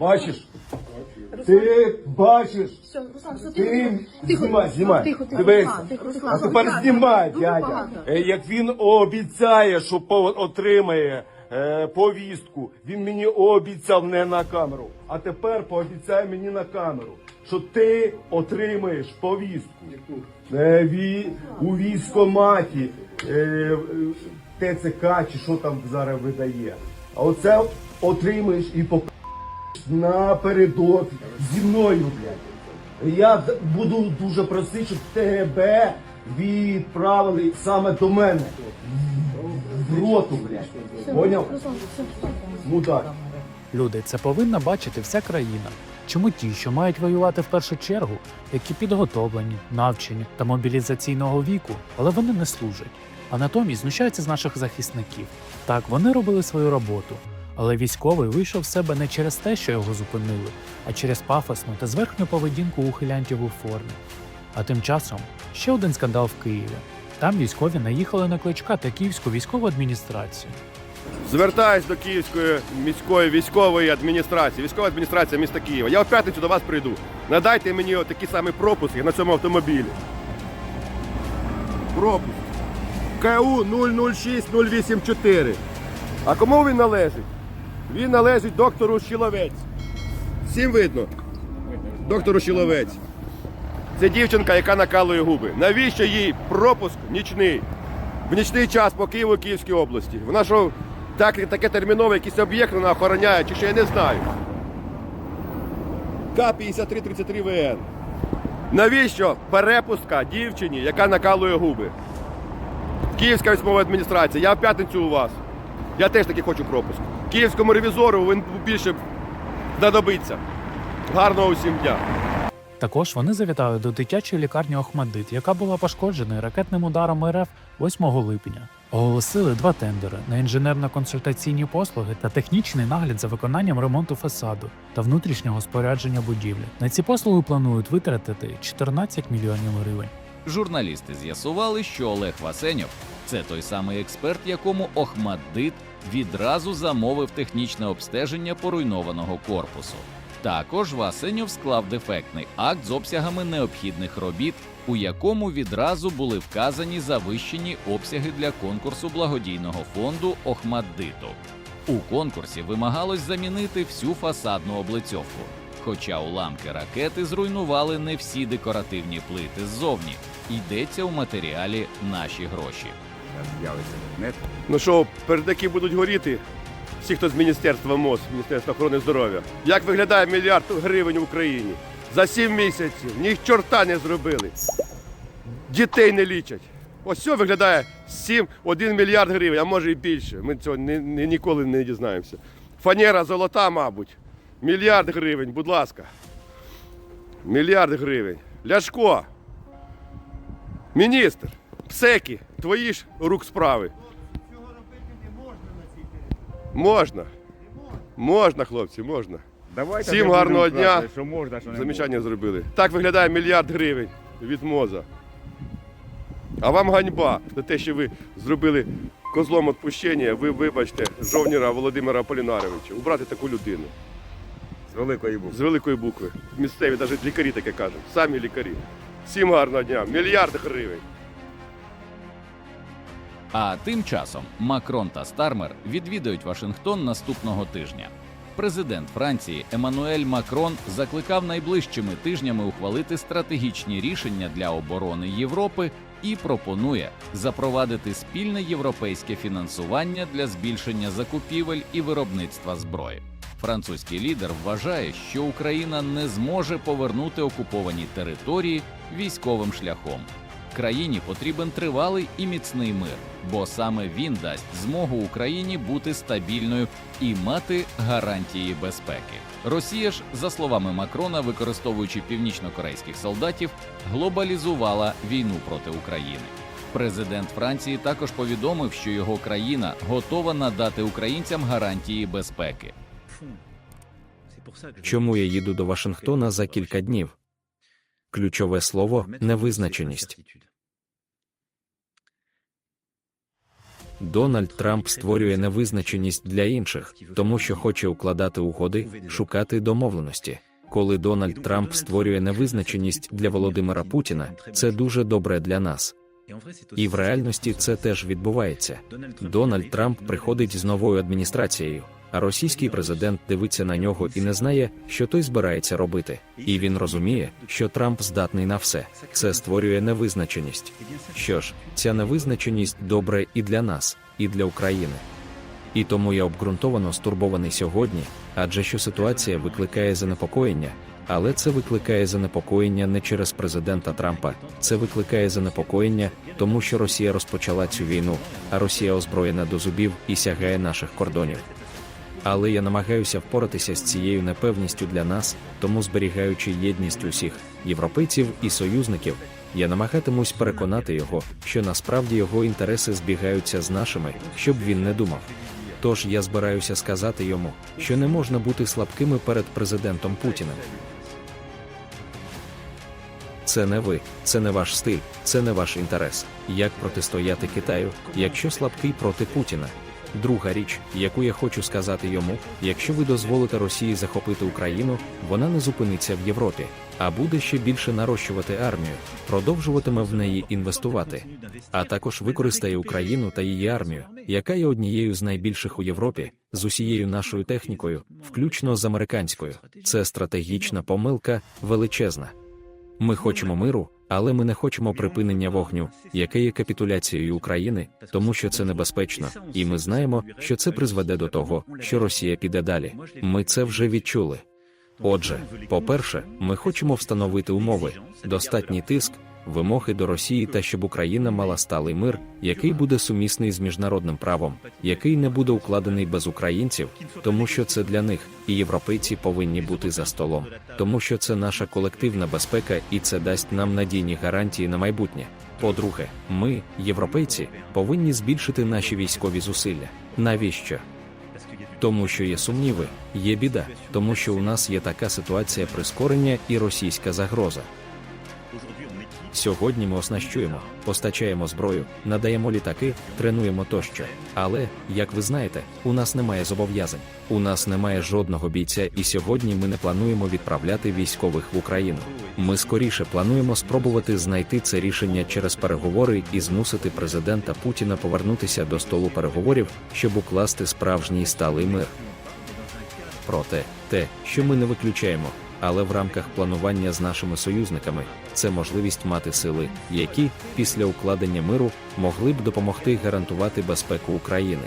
Бачиш? Ти бачиш? Все, Руслан, все, Ти тихо. знімай, знімай. Тихо, тихо, Дивись. Руслан, тихо, Руслан. А тепер знімай, дядя. Е, Як він обіцяє, що по- отримає е, повістку, він мені обіцяв не на камеру. А тепер пообіцяє мені на камеру, що ти отримаєш повістку. Е, ві, у військоматі е, е, ТЦК чи що там зараз видає. А оце отримаєш і по напередок зі мною, блядь. Я буду дуже просити, щоб тебе відправили саме до мене. В роту, блядь. Поняв? Все, все. Люди, це повинна бачити вся країна. Чому ті, що мають воювати в першу чергу, які підготовлені, навчені та мобілізаційного віку, але вони не служать, а натомість знущаються з наших захисників. Так, вони робили свою роботу, але військовий вийшов з себе не через те, що його зупинили, а через пафосну та зверхню поведінку ухилянтів у формі. А тим часом ще один скандал в Києві. Там військові наїхали на кличка та київську військову адміністрацію. Звертаюсь до Київської міської військової адміністрації, військова адміністрація міста Києва. Я в п'ятницю до вас прийду. Надайте мені такий самий пропуск, на цьому автомобілі. Пропуск. КУ 006084. А кому він належить? Він належить доктору Щіловець. Всім видно? Доктору Щіловець. Це дівчинка, яка накалує губи. Навіщо їй пропуск нічний? В нічний час по Києву Київській області. Вона що так, таке термінове, якийсь об'єкт вона охороняє, чи що я не знаю. К-5333 ВН. Навіщо перепустка дівчині, яка накалує губи? Київська військова адміністрація, я в п'ятницю у вас. Я теж таки хочу пропуск. Київському ревізору він більше знадобиться. Гарного усім дня. Також вони завітали до дитячої лікарні Охмадит, яка була пошкоджена ракетним ударом РФ 8 липня. Оголосили два тендери на інженерно-консультаційні послуги та технічний нагляд за виконанням ремонту фасаду та внутрішнього спорядження будівлі. На ці послуги планують витратити 14 мільйонів гривень. Журналісти з'ясували, що Олег Васеньов це той самий експерт, якому Охмаддит відразу замовив технічне обстеження поруйнованого корпусу. Також Васеньов склав дефектний акт з обсягами необхідних робіт, у якому відразу були вказані завищені обсяги для конкурсу благодійного фонду Охмаддиту. У конкурсі вимагалось замінити всю фасадну облицьовку. Хоча уламки ракети зруйнували не всі декоративні плити ззовні, йдеться у матеріалі наші гроші. Ну що, передаки будуть горіти? Всі, хто з Міністерства МОЗ, Міністерства охорони здоров'я. Як виглядає мільярд гривень в Україні? За сім місяців ні чорта не зробили. Дітей не лічать. Ось все виглядає 7, 1 мільярд гривень, а може і більше. Ми цього ні, ні- ніколи не дізнаємося. Фанера золота, мабуть. Мільярд гривень, будь ласка. Мільярд гривень. Ляшко. Міністр. Псеки, твої ж рук справи. Можна. Можна, хлопці, можна. Давайте Всім не гарного дня. Що можна, що не Замічання зробили. Так виглядає мільярд гривень від моза. А вам ганьба за те, що ви зробили козлом відпущення, ви вибачте жовніра Володимира Полінаровича. Убрати таку людину. З великої букви. з великої букви. Місцеві, навіть лікарі таке кажуть. Самі лікарі. Всім гарного дня. Мільярд гривень. А тим часом Макрон та Стармер відвідають Вашингтон наступного тижня. Президент Франції Еммануель Макрон закликав найближчими тижнями ухвалити стратегічні рішення для оборони Європи і пропонує запровадити спільне європейське фінансування для збільшення закупівель і виробництва зброї. Французький лідер вважає, що Україна не зможе повернути окуповані території військовим шляхом. Країні потрібен тривалий і міцний мир, бо саме він дасть змогу Україні бути стабільною і мати гарантії безпеки. Росія ж, за словами Макрона, використовуючи північнокорейських солдатів, глобалізувала війну проти України. Президент Франції також повідомив, що його країна готова надати українцям гарантії безпеки. Чому я їду до Вашингтона за кілька днів? Ключове слово невизначеність. Дональд Трамп створює невизначеність для інших, тому що хоче укладати угоди, шукати домовленості. Коли Дональд Трамп створює невизначеність для Володимира Путіна, це дуже добре для нас. І в реальності це теж відбувається. Дональд Трамп приходить з новою адміністрацією, а російський президент дивиться на нього і не знає, що той збирається робити. І він розуміє, що Трамп здатний на все. Це створює невизначеність. Що ж, ця невизначеність добре і для нас, і для України. І тому я обґрунтовано стурбований сьогодні, адже що ситуація викликає занепокоєння, але це викликає занепокоєння не через президента Трампа, це викликає занепокоєння, тому що Росія розпочала цю війну, а Росія озброєна до зубів і сягає наших кордонів. Але я намагаюся впоратися з цією непевністю для нас, тому зберігаючи єдність усіх європейців і союзників, я намагатимусь переконати його, що насправді його інтереси збігаються з нашими, щоб він не думав. Тож я збираюся сказати йому, що не можна бути слабкими перед президентом Путіним. Це не ви, це не ваш стиль, це не ваш інтерес. Як протистояти Китаю, якщо слабкий проти Путіна? Друга річ, яку я хочу сказати йому, якщо ви дозволите Росії захопити Україну, вона не зупиниться в Європі, а буде ще більше нарощувати армію, продовжуватиме в неї інвестувати, а також використає Україну та її армію, яка є однією з найбільших у Європі, з усією нашою технікою, включно з американською. Це стратегічна помилка, величезна. Ми хочемо миру, але ми не хочемо припинення вогню, яке є капітуляцією України, тому що це небезпечно, і ми знаємо, що це призведе до того, що Росія піде далі. Ми це вже відчули. Отже, по-перше, ми хочемо встановити умови, достатній тиск, вимоги до Росії та щоб Україна мала сталий мир, який буде сумісний з міжнародним правом, який не буде укладений без українців, тому що це для них, і європейці повинні бути за столом, тому що це наша колективна безпека і це дасть нам надійні гарантії на майбутнє. По-друге, ми, європейці, повинні збільшити наші військові зусилля. Навіщо? Тому що є сумніви, є біда, тому що у нас є така ситуація прискорення і російська загроза. Сьогодні ми оснащуємо, постачаємо зброю, надаємо літаки, тренуємо тощо. Але, як ви знаєте, у нас немає зобов'язань. У нас немає жодного бійця, і сьогодні ми не плануємо відправляти військових в Україну. Ми скоріше плануємо спробувати знайти це рішення через переговори і змусити президента Путіна повернутися до столу переговорів, щоб укласти справжній сталий мир. Проте, те, що ми не виключаємо, але в рамках планування з нашими союзниками, це можливість мати сили, які, після укладення миру, могли б допомогти гарантувати безпеку України.